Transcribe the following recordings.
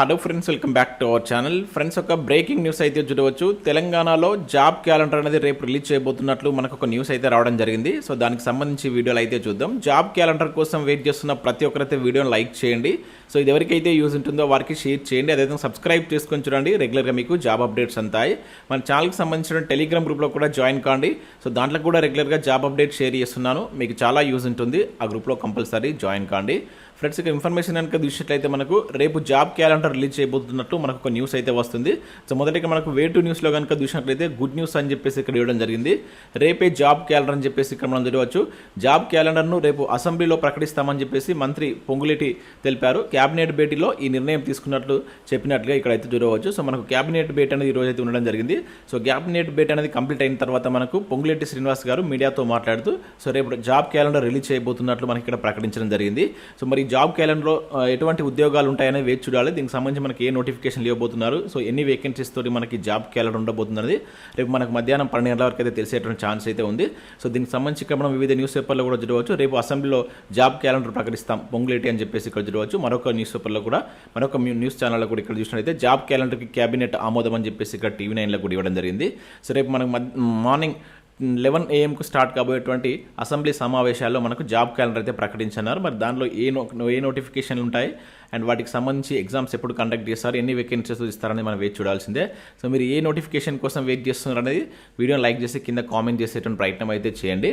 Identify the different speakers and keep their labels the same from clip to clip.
Speaker 1: Hello friends welcome back to our channel friends ఒక breaking news అయితే చూడవచ్చు. తెలంగాణలో జాబ్ క్యాలెండర్ అనేది రేపు రిలీజ్ చేయబోతున్నట్లు మనకు ఒక న్యూస్ అయితే రావడం జరిగింది. సో దానికి సంబంధించి వీడియోలు అయితే చూద్దాం. జాబ్ క్యాలెండర్ కోసం వెయిట్ చేస్తున్న ప్రతి ఒక్కరైతే వీడియోని లైక్ చేయండి. సో ఇది ఎవరికైతే యూజ్ ఉంటుందో వారికి షేర్ చేయండి. అదేవిధంగా సబ్స్క్రైబ్ చేసుకొని చూడండి. రెగ్యులర్గా మీకు జాబ్ అప్డేట్స్ అంతాయి. మన ఛానల్కి సంబంధించిన టెలిగ్రామ్ గ్రూప్లో కూడా జాయిన్ కాండి. సో దాంట్లో కూడా రెగ్యులర్గా జాబ్ అప్డేట్ షేర్ చేస్తున్నాను. మీకు చాలా యూజ్ ఉంటుంది. ఆ గ్రూప్లో కంపల్సరీ జాయిన్ కాండి. ఫ్రెండ్స్ ఇక ఇన్ఫర్మేషన్ కనుక చూసినట్లయితే మనకు రేపు జాబ్ క్యాలెండర్ రిలీజ్ చేయబోతున్నట్టు మనకు ఒక న్యూస్ అయితే వస్తుంది. సో మొదటిగా మనకు వే టు న్యూస్లో కనుక చూసినట్లయితే గుడ్ న్యూస్ అని చెప్పేసి ఇక్కడ ఇవ్వడం జరిగింది. రేపే జాబ్ క్యాలెండర్ అని చెప్పేసి ఇక్కడ మనం చూడవచ్చు. జాబ్ క్యాలెండర్ను రేపు అసెంబ్లీలో ప్రకటిస్తామని చెప్పేసి మంత్రి పొంగులేటి తెలిపారు. క్యాబినెట్ భేటీలో ఈ నిర్ణయం తీసుకున్నట్లు చెప్పినట్లుగా ఇక్కడ అయితే చూడవచ్చు. సో మనకు క్యాబినెట్ భేటీ అనేది ఈ అయితే ఉండడం జరిగింది. సో క్యాబినెట్ భేటీ అనేది కంప్లీట్ అయిన తర్వాత మనకు పొంగులేటి శ్రీనివాస్ గారు మీడియాతో మాట్లాడుతూ సో రేపు జాబ్ క్యాలెండర్ రిలీజ్ చేయబోతున్నట్లు మనకి ఇక్కడ ప్రకటించడం జరిగింది. సో మరి జాబ్ క్యాలెండర్లో ఎటువంటి ఉద్యోగాలు ఉంటాయనే వేచి చూడాలి. దీనికి సంబంధించి మనకి ఏ నోటిఫికేషన్ ఇవ్వబోతున్నారు సో ఎన్ని వేకెన్సీస్ తోటి మనకి జాబ్ క్యాలెండర్ ఉండబోతుంది రేపు మనకు మధ్యాహ్నం పన్నెండు గంటల వరకు అయితే తెలిసేటువంటి ఛాన్స్ అయితే ఉంది. సో దీనికి సంబంధించి ఇక్కడ మనం వివిధ న్యూస్ పేపర్లో కూడా చూడవచ్చు. రేపు అసెంబ్లీలో జాబ్ క్యాలెండర్ ప్రకటిస్తాం. పొంగులేటి అని చెప్పేసి ఇక్కడ చూడవచ్చు. మరొక న్యూస్ పేపర్లో కూడా మరొక న్యూ- న్యూస్ ఛానల్లో కూడా ఇక్కడ చూసినట్లయితే జాబ్ క్యాలెండర్కి క్యాబినెట్ ఆమోదం అని చెప్పేసి ఇక్కడ టీవీ నైన్లో కూడా ఇవ్వడం జరిగింది. సో రేపు మనకు మార్నింగ్ లెవెన్ ఏఎంకు స్టార్ట్ కాబోయేటువంటి అసెంబ్లీ సమావేశాల్లో మనకు జాబ్ క్యాలెండర్ అయితే ప్రకటించన్నారు మరి దానిలో ఏ నో ఏ నోటిఫికేషన్లు ఉంటాయి? అండ్ వాటికి సంబంధించి ఎగ్జామ్స్ ఎప్పుడు కండక్ట్ చేస్తారు? ఎన్ని వేకెన్సీస్ ఇస్తారని మనం వెయిట్ చూడాల్సిందే. సో మీరు ఏ నోటిఫికేషన్ కోసం వెయిట్ చేస్తున్నారు అనేది వీడియోని లైక్ చేసి కింద కామెంట్ చేసేటువంటి ప్రయత్నం అయితే చేయండి.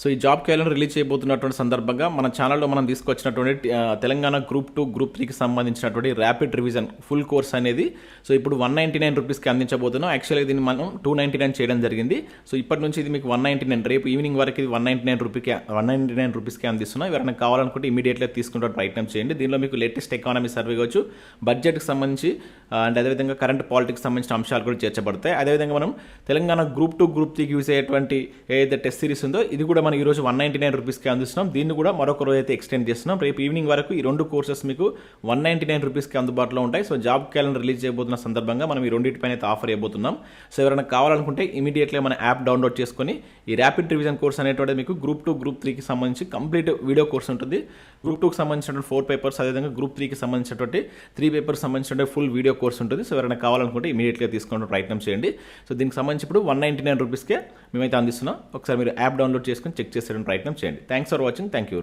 Speaker 1: సో ఈ జాబ్ క్యాలెండర్ రిలీజ్ చేయబోతున్నటువంటి సందర్భంగా మన ఛానల్లో మనం తీసుకొచ్చినటువంటి తెలంగాణ గ్రూప్ టూ గ్రూప్ త్రీకి సంబంధించినటువంటి ర్యాపిడ్ రివిజన్ ఫుల్ కోర్స్ అనేది. సో ఇప్పుడు వన్ నైంటీ నైన్ రూపీస్కి అందించబోతున్నాం. యాక్చువల్గా దీన్ని మనం టూ నైంటీ నైన్ చేయడం జరిగింది. సో ఇప్పటి నుంచి ఇది మీకు వన్ నైంటీ నైన్ రేపు ఈవినింగ్ వరకు ఇది వన్ నైంటీ నైన్ రూపీకి వన్ నైంటీ నైన్ రూపీస్కి అందిస్తున్నాం. ఎవరైనా కావాలనుకుంటే ఇమీడియట్గా తీసుకుంటే ప్రయత్నం చేయండి. దీనిలో మీకు లేటెస్ట్ ఎకానమీ సర్వే కావచ్చు బడ్జెట్కి సంబంధించి అండ్ అదేవిధంగా కరెంట్ పాలిటిక్స్ సంబంధించిన అంశాలు కూడా చేర్చబడతాయి. అదేవిధంగా మనం తెలంగాణ గ్రూప్ టూ గ్రూప్ త్రీకి యూజ్ అయ్యేటువంటి ఏదైతే టెస్ట్ సిరీస్ ఉందో ఇది కూడా మనం ఈరోజు వన్ నైంటీ నైన్ రూపీస్కి అందిస్తున్నాం. దీన్ని కూడా మరొక రోజు అయితే ఎక్స్టెండ్ చేస్తున్నాం. రేపు ఈవినింగ్ వరకు ఈ రెండు కోర్సెస్ మీకు వన్ నైంటీ నైన్ రూపీస్కి అందుబాటులో ఉంటాయి. సో జాబ్ క్యాలెండర్ రిలీజ్ చేయబోతున్న సందర్భంగా మనం ఈ రెండింటిపైన అయితే ఆఫర్ ఇవ్వబోతున్నాం సో ఎవరైనా కావాలనుకుంటే ఇమీడియట్లీ మన యాప్ డౌన్లోడ్ చేసుకొని ఈ ర్యాపిడ్ రివిజన్ కోర్స్ అనేటువంటి మీకు గ్రూప్ టూ గ్రూప్ త్రీకి సంబంధించి కంప్లీట్ వీడియో కోర్స్ ఉంటుంది. గ్రూప్ టూకి సంబంధించినటువంటి ఫోర్ పేపర్స్ అదేవిధంగా గ్రూప్ త్రీకి సంబంధించినటువంటి త్రీ పేపర్స్ సంబంధించినటువంటి ఫుల్ వీడియో కోర్స్ ఉంటుంది. సో ఎవరైనా కావాలనుకుంటే ఇమీడియట్గా తీసుకోండి ప్రయత్నం చేయండి. సో దీనికి సంబంధించి ఇప్పుడు వన్ నైంటీ నైన్ రూపీస్కే మేమైతే అందిస్తున్నాం. ఒకసారి మీరు యాప్ డౌన్లోడ్ చేసుకుని చెక్ చేసేటువంటి ప్రయత్నం చేయండి. Thanks for watching thank you